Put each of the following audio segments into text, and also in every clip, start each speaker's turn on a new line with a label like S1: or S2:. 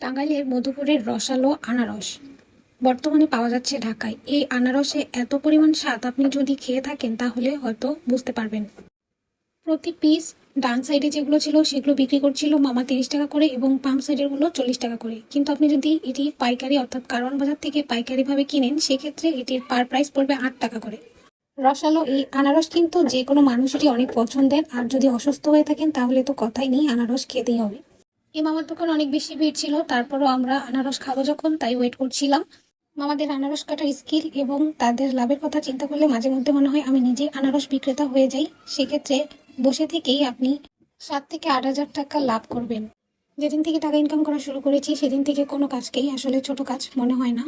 S1: টাঙ্গাইলের মধুপুরের রসালো আনারস। বর্তমানে পাওয়া যাচ্ছে ঢাকায়। এই আনারসে এত পরিমাণ স্বাদ আপনি যদি খেয়ে থাকেন, তাহলে হয়তো বুঝতে পারবেন। প্রতি পিস ডান সাইডে যেগুলো ছিল, সেগুলো বিক্রি করছিল মামা তিরিশ টাকা করে এবং পাম্প সাইডেরগুলো চল্লিশ টাকা করে। কিন্তু আপনি যদি এটি পাইকারি, অর্থাৎ কারওয়ান বাজার থেকে পাইকারিভাবে কিনেন, সেক্ষেত্রে এটির পার প্রাইস পড়বে আট টাকা করে। রসালো এই আনারস কিন্তু যে কোনো মানুষেরই অনেক পছন্দের। আর যদি অসুস্থ হয়ে থাকেন, তাহলে তো কথাই নেই, আনারস খেতেই হবে। এই মামার দোকান অনেক বেশি ভিড় ছিল, তারপরও আমরা আনারস খাব যখন, তাই ওয়েট করছিলাম। মামাদের আনারস কাটার স্কিল এবং তাদের লাভের কথা চিন্তা করলে মাঝে মধ্যে মনে হয় আমি নিজেই আনারস বিক্রেতা হয়ে যাই। সেক্ষেত্রে বসে থেকেই আপনি সাত থেকে আট হাজার টাকা লাভ করবেন। যেদিন থেকে টাকা ইনকাম করা শুরু করেছি, সেদিন থেকে কোনো কাজকেই আসলে ছোট কাজ মনে হয় না।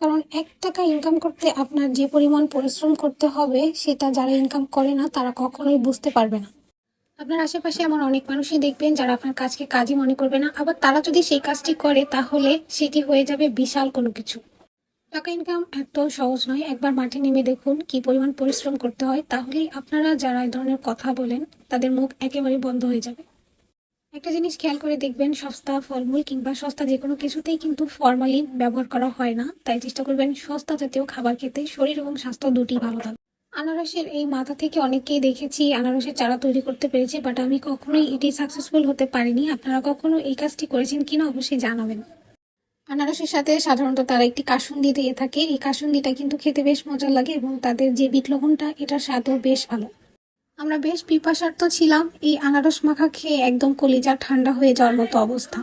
S1: কারণ এক টাকা ইনকাম করতে আপনার যে পরিমাণ পরিশ্রম করতে হবে, সেটা যারা ইনকাম করে না, তারা কখনোই বুঝতে পারবে না। আপনার আশেপাশে এমন অনেক মানুষই দেখবেন যারা আপনার কাজকে কাজই মনে করবে না। আবার তারা যদি সেই কাজটি করে, তাহলে সেটি হয়ে যাবে বিশাল কোনো কিছু। টাকা ইনকাম এত সহজ নয়। একবার মাঠে নেমে দেখুন কি পরিমাণ পরিশ্রম করতে হয়। তাহলেই আপনারা যারা এই ধরনের কথা বলেন, তাদের মুখ একেবারে বন্ধ হয়ে যাবে। একটা জিনিস খেয়াল করে দেখবেন, সস্তা ফলমূল কিংবা সস্তা যে কোনো কিছুতেই কিন্তু ফরমালিন ব্যবহার করা হয় না। তাই চেষ্টা করবেন সস্তা জাতীয় খাবার খেতে। শরীর এবং স্বাস্থ্য দুটি ভালো থাকবে আনারসের এই মাথা থেকে অনেকেই দেখেছি, আনারসের চারা তৈরি করতে পেরেছে বাট আমি কখনোই এটি সাকসেসফুল হতে পারিনি। আপনারা কখনো এই কাজটি করেছেন কিনা অবশ্যই জানাবেন। আনারসের সাথে সাধারণত তারা একটি কাসুন্দি দিয়ে থাকে। এই কাসুন্দিটা কিন্তু খেতে বেশ মজার লাগে এবং তাদের যে বিট লবণটা, এটার স্বাদও বেশ ভালো। আমরা বেশ পিপাসার্থ ছিলাম। এই আনারস মাখা খেয়ে একদম কলিজা ঠান্ডা হয়ে যাওয়ার মতো অবস্থা।